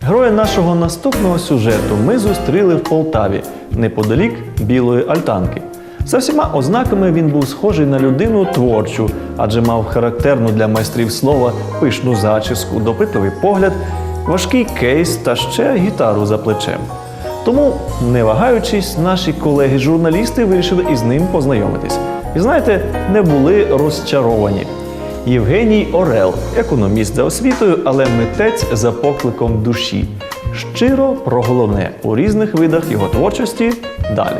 Героя нашого наступного сюжету ми зустріли в Полтаві неподалік Білої Альтанки. За всіма ознаками він був схожий на людину творчу, адже мав характерну для майстрів слова пишну зачіску, допитливий погляд, важкий кейс та ще гітару за плечем. Тому, не вагаючись, наші колеги-журналісти вирішили із ним познайомитись. І знаєте, не були розчаровані. Євгеній Орел, економіст за освітою, але митець за покликом душі. Щиро про головне у різних видах його творчості далі.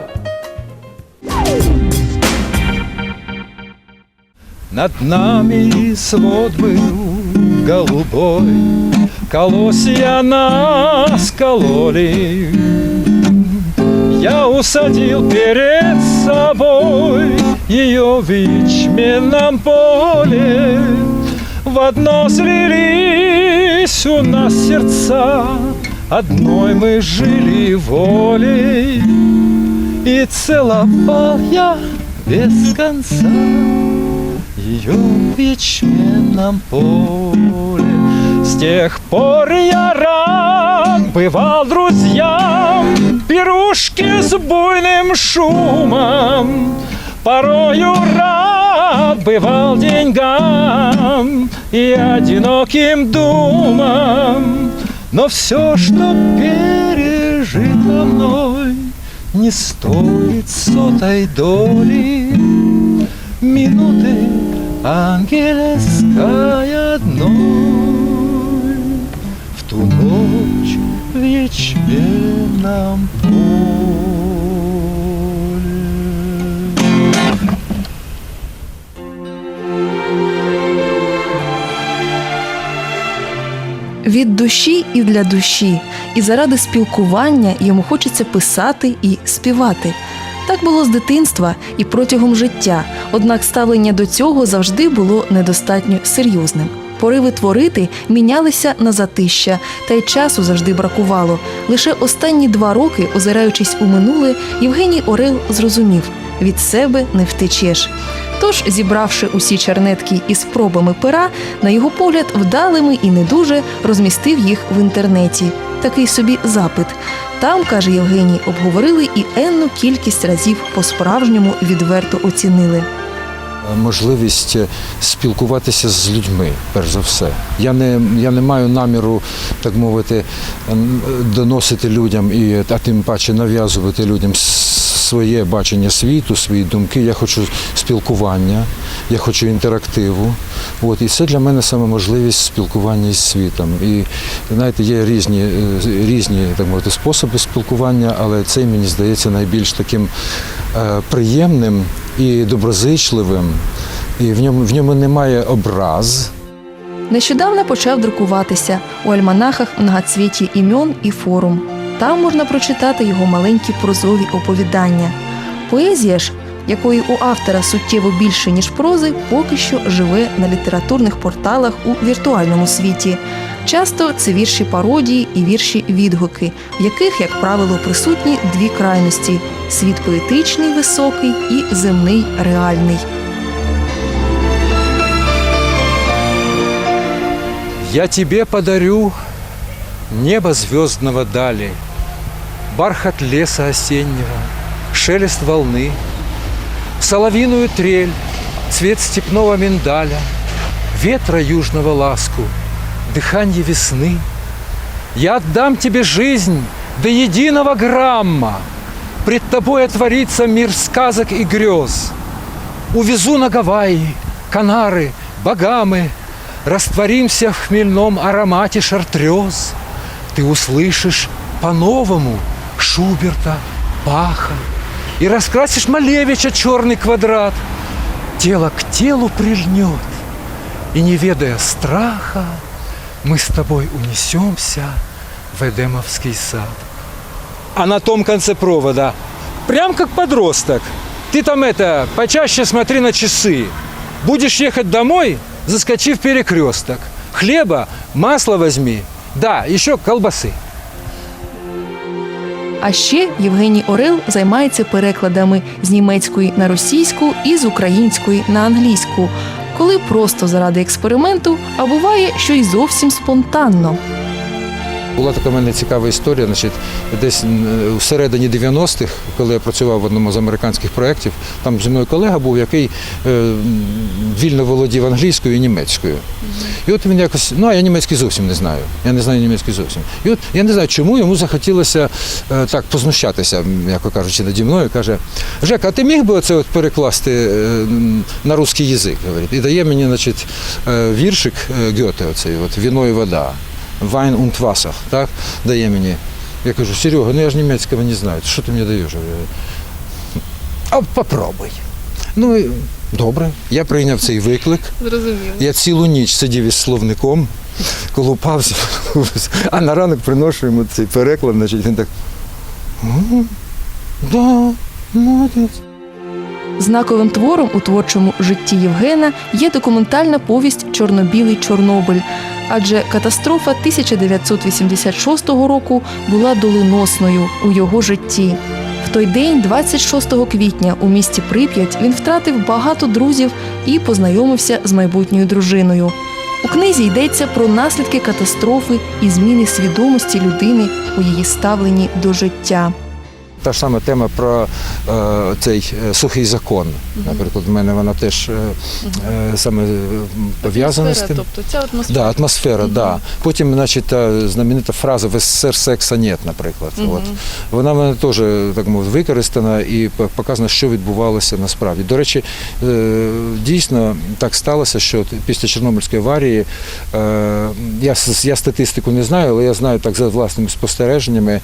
Над нами свод был голубой, Колосья нас кололи. Я усадил перед собой Ее в ячменном поле. В одно слились у нас сердца, Одной мы жили волей, И целовал я без конца ее в ячменном поле. С тех пор я рад бывал друзьям Пирушки с буйным шумом Порою рад бывал деньгам И одиноким думам Но все, что пережито мной Не стоит сотой доли минуты ангельской одной Ячменном поле. Від душі і для душі, і заради спілкування йому хочеться писати і співати. Так було з дитинства і протягом життя, однак ставлення до цього завжди було недостатньо серйозним. Пориви творити мінялися на затища, та й часу завжди бракувало. Лише останні два роки, озираючись у минуле, Євгеній Орел зрозумів від себе не втечеш. Тож, зібравши усі чернетки із спробами пера, на його погляд, вдалими і не дуже розмістив їх в інтернеті. Такий собі запит. Там, каже Євгеній, обговорили і енну кількість разів по-справжньому відверто оцінили. Можливість спілкуватися з людьми, перш за все. Я не, я не маю наміру, так мовити, ем, доносити людям і а тим паче нав'язувати людям своє бачення світу, свої думки. Я хочу спілкування, я хочу інтерактиву. От, і це для мене саме можливість спілкування із світом. І знаєте, є різні, е, різні так мовити, способи спілкування, але цей мені здається найбільш таким е, приємним і доброзичливим. І в ньому, в ньому немає образ. Нещодавно почав друкуватися у альманахах многоцвіті ім'он і форум. Там можна прочитати його маленькі прозові оповідання. Поезія ж, якої у автора суттєво більше, ніж прози, поки що живе на літературних порталах у віртуальному світі. Часто це вірші пародії і вірші відгуки, в яких, як правило, присутні дві крайності: світ поетичний, високий і земний реальний. Я тебе подарю небо звездного дали, бархат леса осеннего, шелест волны, соловиную трель, цвет степного миндаля, ветра южного ласку, дыхание весны. Я отдам тебе жизнь до единого грамма. Пред тобой отворится мир сказок и грез. Увезу на Гавайи, Канары, Багамы, Растворимся в хмельном аромате шартрез. Ты услышишь по-новому Шуберта, Баха И раскрасишь Малевича черный квадрат. Тело к телу прильнет, И не ведая страха, Мы с тобой унесемся в Эдемовский сад. А на том конце провода, прям как подросток, ты там это, почаще смотри на часы. Будешь ехать домой, заскочи в перекресток. Хлеба, масла возьми. Да, еще колбасы. А ще Євгеній Орел займається перекладами з німецької на російську і з української на англійську. коли просто заради експерименту, а буває, що й зовсім спонтанно. Була така в мене цікава історія. Значить, десь у середині 90-х, коли я працював в одному з американських проєктів, там зі мною колега був, який е, вільно володів англійською і німецькою. І от він якось, ну а я німецький зовсім не знаю. Я не знаю німецький зовсім. І от я не знаю, чому йому захотілося е, так познущатися, м'яко кажучи, наді мною. Каже: Жека, а ти міг би оце от перекласти е, на русський язик? Говорить. І дає мені, значить, віршик Гьоте, оцей от віно і вода. Вайн und Wasser, так, дає мені. Я кажу, Серега, ну я ж німецького не знаю, що ти мені даєш? А попробуй. Ну, і добре, я прийняв цей виклик. Зрозуміло. Я цілу ніч сидів із словником, колупався, а на ранок приношу йому цей переклад, значить він так. «М, Да, молодець. Знаковим твором у творчому житті Євгена є документальна повість Чорно-білий Чорнобиль. Адже катастрофа 1986 року була доленосною у його житті. В той день, 26 квітня, у місті Прип'ять, він втратив багато друзів і познайомився з майбутньою дружиною. У книзі йдеться про наслідки катастрофи і зміни свідомості людини у її ставленні до життя. Та ж сама тема про е, цей е, сухий закон. Наприклад, в мене вона теж е, е, саме пов'язана з тим. тобто ця атмосфера. Да, атмосфера, да. Потім, значить, та знаменита фраза в СССР секса нет, наприклад. От. Вона в мене теж так мовити, використана і п- показано, що відбувалося насправді. До речі, е, дійсно так сталося, що після Чорнобильської аварії е, я, я статистику не знаю, але я знаю так за власними спостереженнями.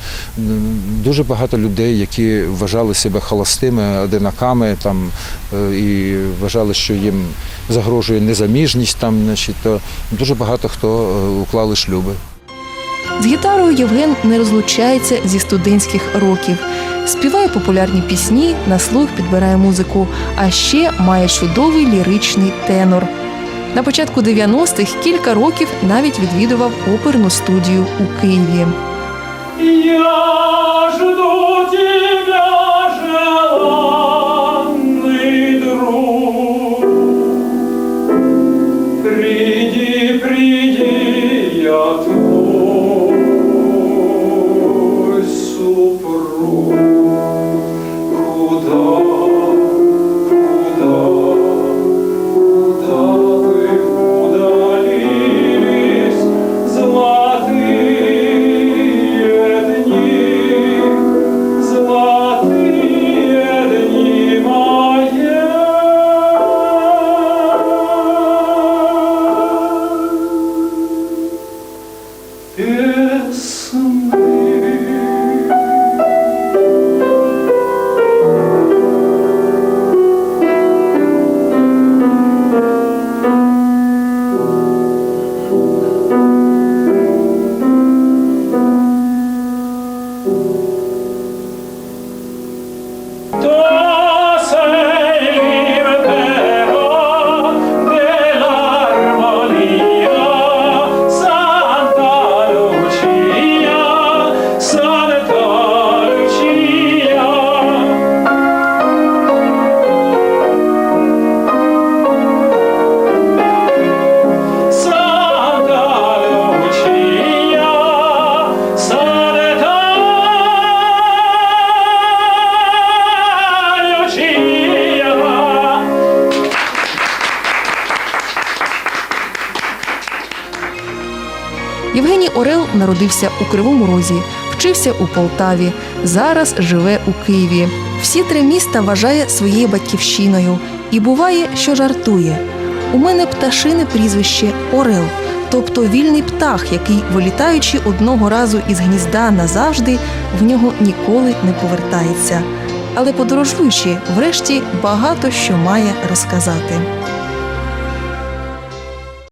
Дуже багато людей, які вважали себе холостими, одинаками там, е, і вважали, що їм загрожує незаміжність, там, значить, то дуже багато хто е, уклали шлюби. З гітарою Євген не розлучається зі студентських років. Співає популярні пісні, на слух підбирає музику, а ще має чудовий ліричний тенор. На початку 90-х кілька років навіть відвідував оперну студію у Києві. Я жду Євгеній Орел народився у Кривому Розі, вчився у Полтаві. Зараз живе у Києві. Всі три міста вважає своєю батьківщиною і буває, що жартує. У мене пташине прізвище Орел, тобто вільний птах, який, вилітаючи одного разу із гнізда назавжди, в нього ніколи не повертається. Але подорожуючи, врешті багато що має розказати.